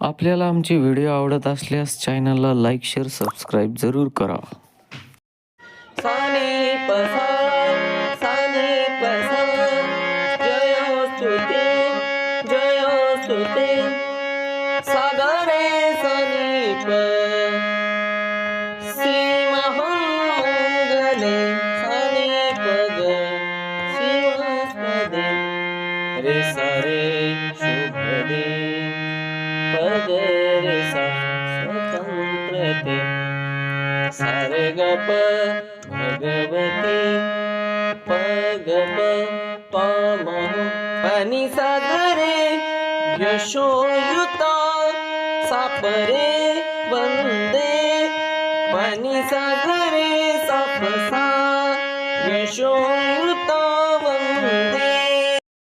आपल्याला आमचे व्हिडिओ आवडत असल्यास चॅनलला लाईक शेअर सबस्क्राईब जरूर करा. स्तुते जय हो स्तुते सागरे समीप। सीमहंगले सनीप शिवस्पदे रे सरे शुभदे पद रे सा स्वतंत्रते। सारे गप भगवती पगप त्वामह आणि सागरे यशोयुत सापरे वंदे. पाणी सागरे सापसा यशो